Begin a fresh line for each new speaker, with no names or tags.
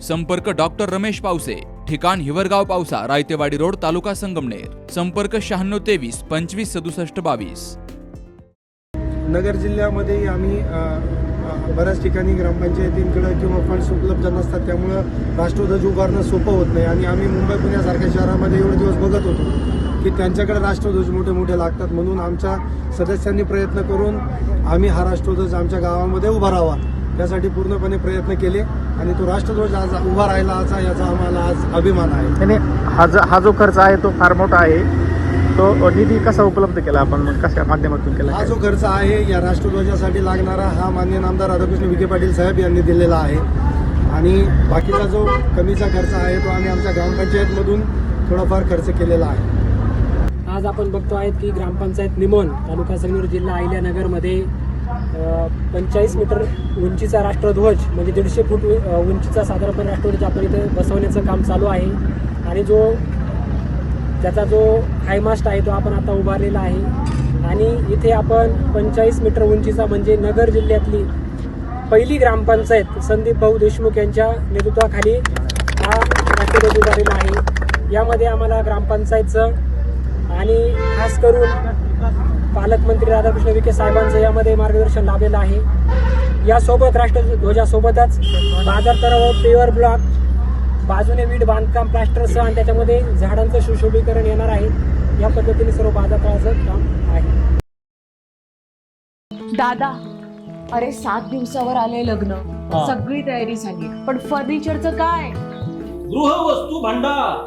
संपर्क डॉक्टर रमेश पावसे ठिकाण हिवरगाव पावसा रायतेवाडी रोड तालुका संगमनेर. संपर्क शहाण्णव तेवीस पंचवीस सदुसष्ट बावीस.
नगर जिल्ह्यामध्ये आम्ही बऱ्याच ठिकाणी ग्रामपंचायतींकडे किंवा फंड्स उपलब्ध नसतात त्यामुळं राष्ट्रध्वज उभारणं सोपं होत नाही. आणि आम्ही मुंबई पुण्यासारख्या शहरामध्ये एवढे दिवस बघत होतो की त्यांच्याकडे राष्ट्रध्वज मोठे मोठे लागतात. म्हणून आमच्या सदस्यांनी प्रयत्न करून आम्ही हा राष्ट्रध्वज आमच्या गावामध्ये उभा त्यासाठी पूर्णपणे प्रयत्न केले आणि तो राष्ट्रध्वज आज उभा राहिला असा याचा आम्हाला आज अभिमान आहे.
आणि हा जो हा जो खर्च आहे तो फार मोठा आहे. तो निधी कसा उपलब्ध केला आपण? मग कशा माध्यमातून केला?
हा जो खर्च आहे या राष्ट्रध्वजासाठी लागणारा हा मान्य नामदार राधाकृष्ण विखे पाटील साहेब यांनी दिलेला आहे. आणि बाकीचा जो कमीचा खर्च आहे तो आम्ही आमच्या ग्रामपंचायतमधून थोडाफार खर्च केलेला आहे.
आज आपण बघतो आहेत की ग्रामपंचायत निमोन तालुका संगरूर जिल्हा अहिल्यानगरमध्ये पंचेचाळीस मीटर उंचीचा राष्ट्रध्वज म्हणजे दीडशे फूट उंचीचा साधारणपणे राष्ट्रध्वज आपण इथे बसवण्याचं काम चालू आहे. आणि जो त्याचा जो हायमास्ट आहे तो आपण आता उभारलेला आहे. आणि इथे आपण पंचेचाळीस मीटर उंचीचा म्हणजे नगर जिल्ह्यातली पहिली ग्रामपंचायत संदीप भाऊ देशमुख यांच्या नेतृत्वाखाली हा राष्ट्रध्वज उभारलेला आहे. यामध्ये आम्हाला ग्रामपंचायतचं आणि खास करून पालकमंत्री राधाकृष्ण विखे साहेबांचं यामध्ये मार्गदर्शन लाभलेलं आहे. यासोबत राष्ट्रध्वजासोबतच बाजार तरावर पेवर ब्लॉक बाजूने वीट बांधकाम प्लास्टरसह आणि त्याच्यामध्ये झाडांचं सुशोभीकरण येणार आहे. या पद्धतीने सर्व बाजार तळाचं काम आहे.
दादा अरे सात दिवसावर आले लग्न. सगळी तयारी झाली. पण फर्निचरचं काय?
गृहवस्तू भांडार.